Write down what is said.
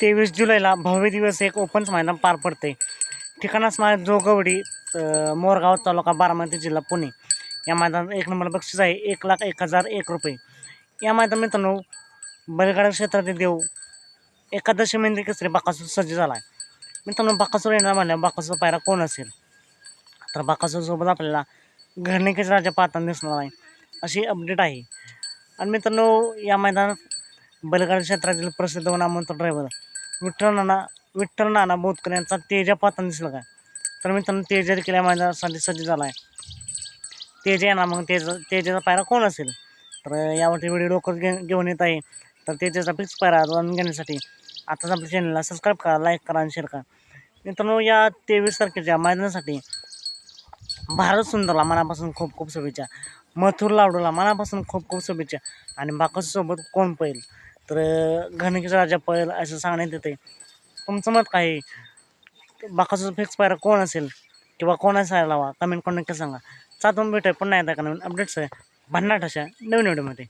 तेवीस जुलैला भव्य दिवस एक ओपन मैदान पार पडते ठिकाण असणार जोगवडी मोरगाव तालुका बारामती जिल्हा पुणे. या मैदानात एक नंबर बक्षीस आहे एक लाख एक हजार एक रुपये. या मैदान मित्रांनो बैलगाडा क्षेत्रातील देव एकादशी म्हणजे केसरी बाकासूर सज्ज झाला आहे मित्रांनो बाकासूर येणार म्हणल्या बाकासूर पायरा कोण असेल? तर बाकासूरसोबत आपल्याला घरनिकेच राजा पाहताना दिसणार आहे. अशी अपडेट आहे. आणि मित्रांनो या मैदानात बैलगाडा क्षेत्रातील प्रसिद्ध नामंत ड्रायव्हर विठ्ठल नाना विठ्ठल नाना बोधकर यांचा तेजा पाहताना दिसला का तर मित्रांनो तेजा देखील या मैदानासाठी सज्ज झाला आहे तेजा ना मग तेजा तेजाचा पायरा कोण असेल? तर यावरती व्हिडिओ लवकर घे घेऊन येत आहे. तर तेजाचा फिक्स पायरा जाणून घेण्यासाठी आताच आपल्या चॅनलला सबस्क्राईब करा लाईक करा आणि शेअर करा. मित्रांनो या तेवीस तारखेच्या मैदानासाठी भारत सुंदरला मनापासून खूप खूप शुभेच्छा. मथुर लावडूला मनापासून खूप खूप शुभेच्छा. आणि बाकासोबत कोण पहिल तर घनकेश राजा पळेल असं सांगण्यात येते तुमचं मत काय आहे? फिक्स पायरा कोण असेल किंवा कोण असायला हवा? कमेंट करून नक्की सांगा. चालून भेटूया पुन्हा एकदा का नवीन अपडेट्स आहे? भन्नाट अशा नवीन व्हिडिओमध्ये